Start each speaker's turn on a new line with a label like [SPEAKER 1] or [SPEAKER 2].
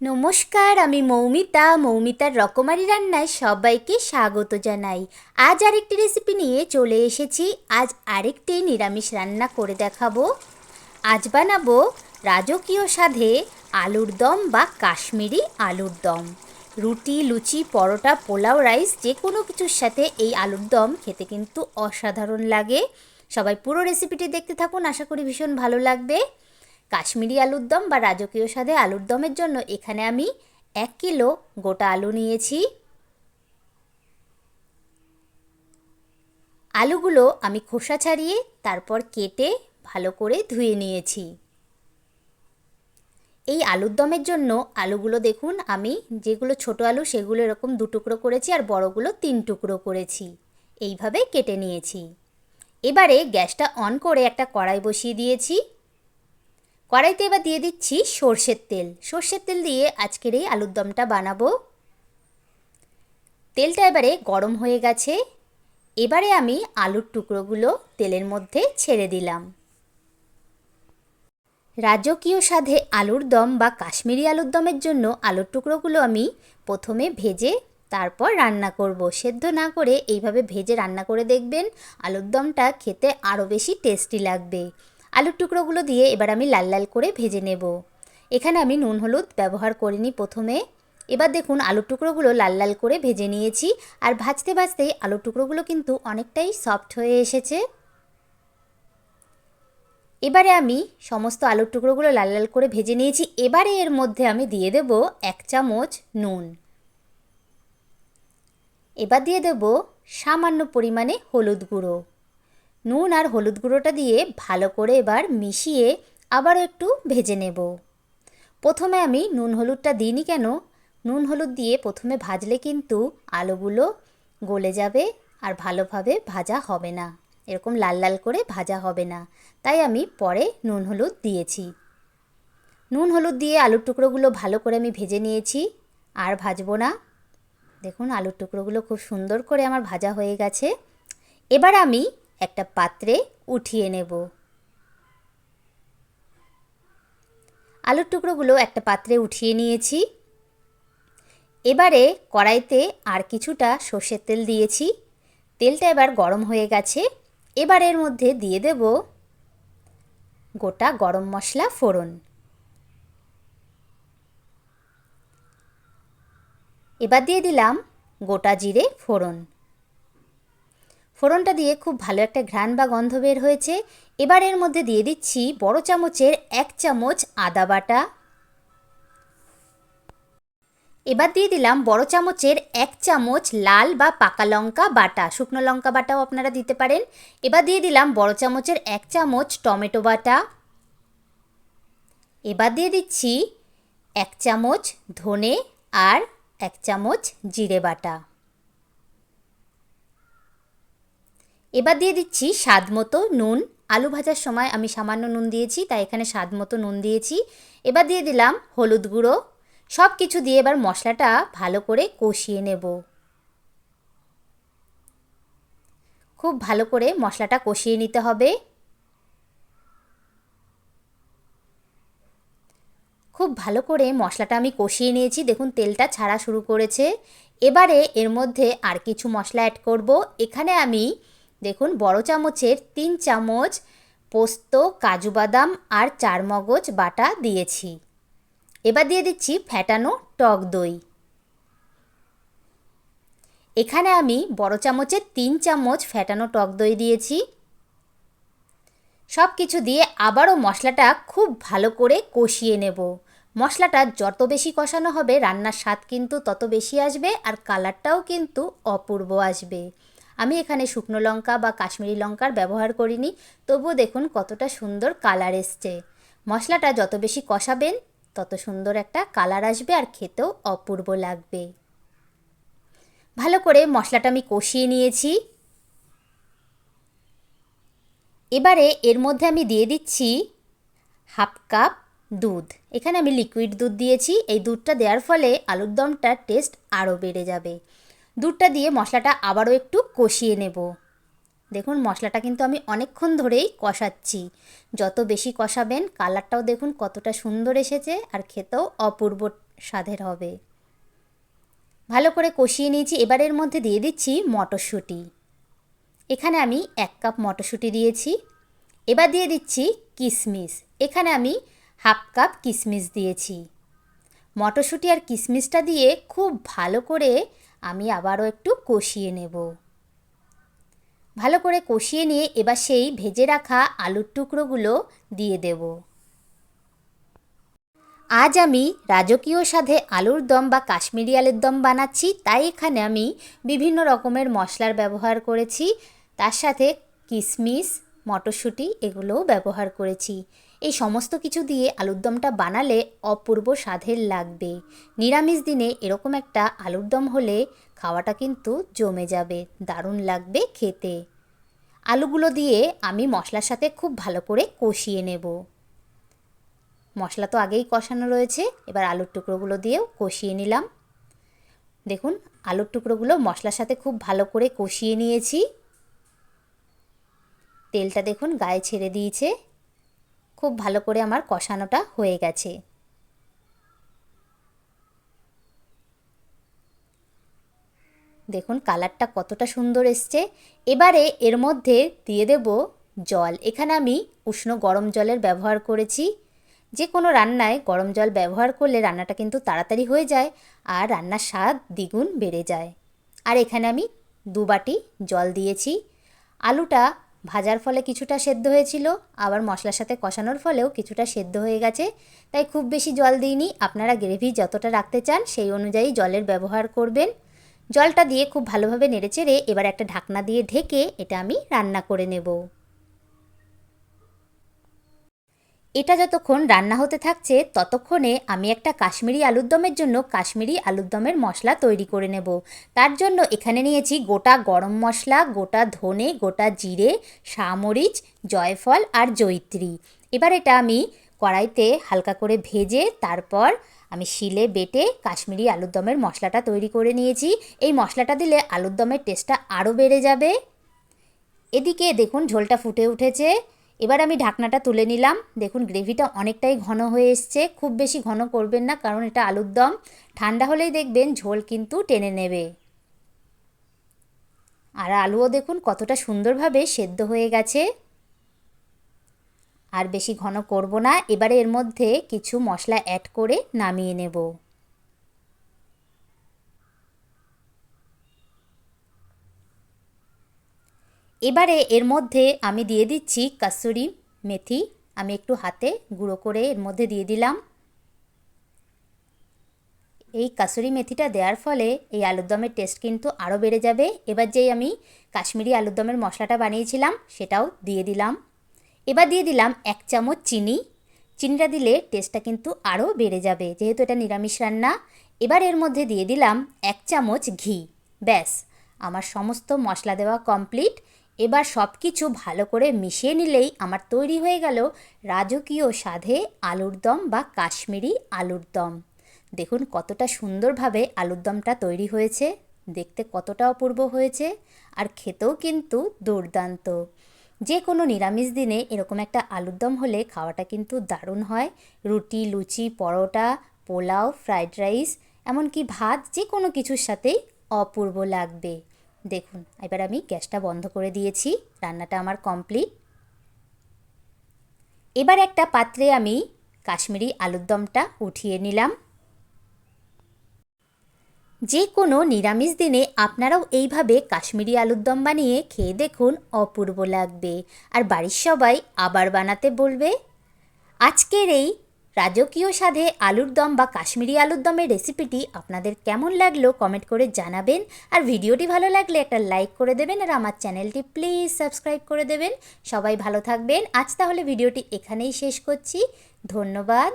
[SPEAKER 1] নমস্কার, আমি মৌমিতা। মৌমিতার রকমারি রান্নায় সবাইকে স্বাগত জানাই। আজ আরেকটি রেসিপি নিয়ে চলে এসেছি। আজ আরেকটি নিরামিষ রান্না করে দেখাবো। আজ বানাবো রাজকীয় স্বাদে আলুর দম বা কাশ্মীরি আলুর দম। রুটি, লুচি, পরোটা, পোলাও, রাইস যে কোনো কিছুর সাথে এই আলুর দম খেতে কিন্তু অসাধারণ লাগে। সবাই পুরো রেসিপিটি দেখতে থাকুন। আশা করি ভীষণ ভালো লাগবে। কাশ্মীরি আলুর দম বা রাজকীয় স্বাদে আলুর দমের জন্য এখানে আমি এক কিলো গোটা আলু নিয়েছি। আলুগুলো আমি খোসা ছাড়িয়ে তারপর কেটে ভালো করে ধুয়ে নিয়েছি। এই আলুর দমের জন্য আলুগুলো দেখুন, আমি যেগুলো ছোট আলু সেগুলো এরকম দু টুকরো করেছি আর বড়গুলো তিন টুকরো করেছি। এইভাবে কেটে নিয়েছি। এবারে গ্যাসটা অন করে একটা কড়াই বসিয়ে দিয়েছি। কড়াইতে এবার দিয়ে দিচ্ছি সর্ষের তেল। সর্ষের তেল দিয়ে আজকের এই আলুর দমটা বানাবো। তেলটা এবারে গরম হয়ে গেছে। এবারে আমি আলুর টুকরোগুলো তেলের মধ্যে ছেড়ে দিলাম। রাজকীয় স্বাদে আলুর দম বা কাশ্মীরি আলুর দমের জন্য আলুর টুকরোগুলো আমি প্রথমে ভেজে তারপর রান্না করব। সেদ্ধ না করে এইভাবে ভেজে রান্না করে দেখবেন আলুর দমটা খেতে আরও বেশি টেস্টি লাগবে। আলুর টুকরোগুলো দিয়ে এবার আমি লাল লাল করে ভেজে নেব। এখানে আমি নুন হলুদ ব্যবহার করিনি প্রথমে। এবার দেখুন আলুর টুকরোগুলো লাল লাল করে ভেজে নিয়েছি আর ভাজতে ভাজতেই আলুর টুকরোগুলো কিন্তু অনেকটাই সফট হয়ে এসেছে। এবারে আমি সমস্ত আলুর টুকরোগুলো লাল লাল করে ভেজে নিয়েছি। এবারে এর মধ্যে আমি দিয়ে দেব এক চামচ নুন। এবার দিয়ে দেব সামান্য পরিমাণে হলুদ গুঁড়ো। নুন আর হলুদ গুঁড়োটা দিয়ে ভালো করে এবার মিশিয়ে আবার একটু ভেজে নেব। প্রথমে আমি নুন হলুদটা দিইনি কেন? নুন হলুদ দিয়ে প্রথমে ভাজলে কিন্তু আলুগুলো গলে যাবে আর ভালোভাবে ভাজা হবে না। এরকম লাল লাল করে ভাজা হবে না। তাই আমি পরে নুন হলুদ দিয়েছি। নুন হলুদ দিয়ে আলুর টুকরোগুলো ভালো করে আমি ভেজে নিয়েছি। আর ভাজবো না। দেখুন, আলুর টুকরোগুলো খুব সুন্দর করে আমার ভাজা হয়ে গেছে। এবার আমি একটা পাত্রে উঠিয়ে নেব। আলুর টুকরোগুলো একটা পাত্রে উঠিয়ে নিয়েছি। এবারে কড়াইতে আর কিছুটা সর্ষের তেল দিয়েছি। তেলটা এবার গরম হয়ে গেছে। এবার এর মধ্যে দিয়ে দেব গোটা গরম মশলা ফোড়ন। এবার দিয়ে দিলাম গোটা জিরে ফোড়ন। ফোড়নটা দিয়ে খুব ভালো একটা ঘ্রাণ বা গন্ধ বের হয়েছে। এবার এর মধ্যে দিয়ে দিচ্ছি বড় চামচের এক চামচ আদা বাটা। এবার দিয়ে দিলাম বড় চামচের এক চামচ লাল বা পাকা লঙ্কা বাটা, শুকনো লঙ্কা বাটাও আপনারা দিতে পারেন। এবার দিয়ে দিলাম বড় চামচের এক চামচ টমেটো বাটা। এবার দিয়ে দিচ্ছি এক চামচ ধনে আর এক চামচ জিরে বাটা। এবার দিয়ে দিচ্ছি স্বাদ মতো নুন। আলু ভাজার সময় আমি সামান্য নুন দিয়েছি, তাই এখানে স্বাদ মতো নুন দিয়েছি। এবার দিয়ে দিলাম হলুদ গুঁড়ো। সব কিছু দিয়ে এবার মশলাটা ভালো করে কষিয়ে নেব। খুব ভালো করে মশলাটা কষিয়ে নিতে হবে। খুব ভালো করে মশলাটা আমি কষিয়ে নিয়েছি। দেখুন, তেলটা ছাড়া শুরু করেছে। এবারে এর মধ্যে আর কিছু মশলা অ্যাড করব। এখানে আমি দেখুন, বড় চামচের তিন চামচ পোস্ত, কাজু বাদাম আর চার মগজ বাটা দিয়েছি। এবার দিয়ে দিচ্ছি ফ্যাটানো টক দই। এখানে আমি বড় চামচের তিন চামচ ফ্যাটানো টক দই দিয়েছি। সব কিছু দিয়ে আবারও মশলাটা খুব ভালো করে কষিয়ে নেব। মশলাটা যত বেশি কষানো হবে, রান্নার স্বাদ কিন্তু তত বেশি আসবে আর কালারটাও কিন্তু অপূর্ব আসবে। আমি এখানে শুকনো লঙ্কা বা কাশ্মীরি লঙ্কার ব্যবহার করিনি, তবুও দেখুন কতটা সুন্দর কালার এসছে। মশলাটা যত বেশি কষাবেন, তত সুন্দর একটা কালার আসবে আর খেতেও অপূর্ব লাগবে। ভালো করে মশলাটা আমি কষিয়ে নিয়েছি। এবারে এর মধ্যে আমি দিয়ে দিচ্ছি হাফ কাপ দুধ। এখানে আমি লিকুইড দুধ দিয়েছি। এই দুধটা দেওয়ার ফলে আলুর দমটার টেস্ট আরও বেড়ে যাবে। দুধটা দিয়ে মশলাটা আবারও একটু কষিয়ে নেব। দেখুন, মশলাটা কিন্তু আমি অনেকক্ষণ ধরেই কষাচ্ছি। যত বেশি কষাবেন, কালারটাও দেখুন কতটা সুন্দর এসেছে আর খেতেও অপূর্ব স্বাদের হবে। ভালো করে কষিয়ে নিয়েছি। এবারের মধ্যে দিয়ে দিচ্ছি মটরশুঁটি। এখানে আমি এক কাপ মটরশুঁটি দিয়েছি। এবার দিয়ে দিচ্ছি কিশমিশ এখানে আমি হাফ কাপ কিশমিশ দিয়েছি। মটরশুঁটি আর কিশমিশটা দিয়ে খুব ভালো করে আমি আবারও একটু কষিয়ে নেব। ভালো করে কষিয়ে নিয়ে এবার সেই ভেজে রাখা আলুর টুকরোগুলো দিয়ে দেব। আজ আমি রাজকীয় স্বাদে আলুর দম বা কাশ্মীরি আলুর দম বানাচ্ছি, তাই এখানে আমি বিভিন্ন রকমের মশলার ব্যবহার করেছি। তার সাথে কিশমিশ, মটরশুঁটি এগুলোও ব্যবহার করেছি। এই সমস্ত কিছু দিয়ে আলুর দমটা বানালে অপূর্ব স্বাদের লাগবে। নিরামিষ দিনে এরকম একটা আলুর দম হলে খাওয়াটা কিন্তু জমে যাবে, দারুণ লাগবে খেতে। আলুগুলো দিয়ে আমি মশলার সাথে খুব ভালো করে কষিয়ে নেব। মশলা তো আগেই কষানো রয়েছে, এবার আলুর টুকরোগুলো দিয়েও কষিয়ে নিলাম। দেখুন, আলুর টুকরোগুলো মশলার সাথে খুব ভালো করে কষিয়ে নিয়েছি। তেলটা দেখুন গায়ে ছেড়ে দিয়েছে। খুব ভালো করে আমার কষানোটা হয়ে গেছে। দেখুন কালারটা কতটা সুন্দর এসছে। এবারে এর মধ্যে দিয়ে দেব জল। এখানে আমি উষ্ণ গরম জলের ব্যবহার করেছি। যে কোনো রান্নায় গরম জল ব্যবহার করলে রান্নাটা কিন্তু তাড়াতাড়ি হয়ে যায় আর রান্নার স্বাদ দ্বিগুণ বেড়ে যায়। আর এখানে আমি দু বাটি জল দিয়েছি। আলুটা ভাজার ফলে কিছুটা সেদ্ধ হয়েছিল, আবার মশলার সাথে কষানোর ফলেও কিছুটা সেদ্ধ হয়ে গেছে। তাই খুব বেশি জল দিইনি। আপনারা গ্রেভি যতটা রাখতে চান, সেই অনুযায়ী জলের ব্যবহার করবেন। জলটা দিয়ে খুব ভালোভাবে নেড়েচেড়ে এবার একটা ঢাকনা দিয়ে ঢেকে এটা আমি রান্না করে নেব। এটা যতক্ষণ রান্না হতে থাকছে, ততক্ষণে আমি একটা কাশ্মীরি আলুর দমের জন্য কাশ্মীরি আলুর দমের মশলা তৈরি করে নেব। তার জন্য এখানে নিয়েছি গোটা গরম মশলা, গোটা ধনে, গোটা জিরে সামরিচ জয়ফল আর জৈত্রী এবার এটা আমি কড়াইতে হালকা করে ভেজে তারপর আমি শিলে বেটে কাশ্মীরি আলুর দমের মশলাটা তৈরি করে নিয়েছি। এই মশলাটা দিলে আলুর দমের টেস্টটা আরও বেড়ে যাবে। এদিকে দেখুন ঝোলটা ফুটে উঠেছে। এবার আমি ঢাকনাটা তুলে নিলাম। দেখুন, গ্রেভিটা অনেকটাই ঘন হয়ে এসছে। খুব বেশি ঘন করবেন না, কারণ এটা আলুর দম। ঠান্ডা হলেই দেখবেন ঝোল কিন্তু টেনে নেবে। আর আলুও দেখুন কতটা সুন্দরভাবে সেদ্ধ হয়ে গেছে। আর বেশি ঘন করব না। এবারে এর মধ্যে কিছু মশলা অ্যাড করে নামিয়ে নেব। এবারে এর মধ্যে আমি দিয়ে দিচ্ছি কাসুরি মেথি। আমি একটু হাতে গুঁড়ো করে এর মধ্যে দিয়ে দিলাম। এই কাসুরি মেথিটা দেওয়ার ফলে এই আলুর দমের টেস্ট কিন্তু আরও বেড়ে যাবে। এবার যেই আমি কাশ্মীরি আলুর দমের মশলাটা বানিয়েছিলাম, সেটাও দিয়ে দিলাম। এবার দিয়ে দিলাম এক চামচ চিনি। চিনিটা দিলে টেস্টটা কিন্তু আরও বেড়ে যাবে, যেহেতু এটা নিরামিষ রান্না। এবার এর মধ্যে দিয়ে দিলাম এক চামচ ঘি। ব্যাস, আমার সমস্ত মশলা দেওয়া কমপ্লিট এবার সব কিছু ভালো করে মিশিয়ে নিলেই আমার তৈরি হয়ে গেল রাজকীয় স্বাদে আলুর দম বা কাশ্মীরি আলুর দম। দেখুন কতটা সুন্দরভাবে আলুর দমটা তৈরি হয়েছে, দেখতে কতটা অপূর্ব হয়েছে, আর খেতেও কিন্তু দুর্দান্ত। যে কোনো নিরামিষ দিনে এরকম একটা আলুর দম হলে খাওয়াটা কিন্তু দারুণ হয়। রুটি, লুচি, পরোটা, পোলাও, ফ্রাইড রাইস, এমনকি ভাত যে কোনো কিছুর সাথেই অপূর্ব লাগবে। দেখুন, এবার আমি গ্যাসটা বন্ধ করে দিয়েছি, রান্নাটা আমার কমপ্লিট। এবার একটা পাত্রে আমি কাশ্মীরি আলুর দমটা উঠিয়ে নিলাম। যে কোনো নিরামিষ দিনে আপনারাও এইভাবে কাশ্মীরি আলুর দম বানিয়ে খেয়ে দেখুন, অপূর্ব লাগবে। আর বাড়ির সবাই আবার বানাতে বলবে। আজকের এই রাজকীয় স্বাদে আলুর দম বা কাশ্মীরি আলুর দমের রেসিপিটি আপনাদের কেমন লাগল কমেন্ট করে জানাবেন। আর ভিডিওটি ভালো লাগলে একটা লাইক করে দেবেন আর আমার চ্যানেলটি প্লিজ সাবস্ক্রাইব করে দেবেন। সবাই ভালো থাকবেন। আজ তাহলে ভিডিওটি এখানেই শেষ করছি। ধন্যবাদ।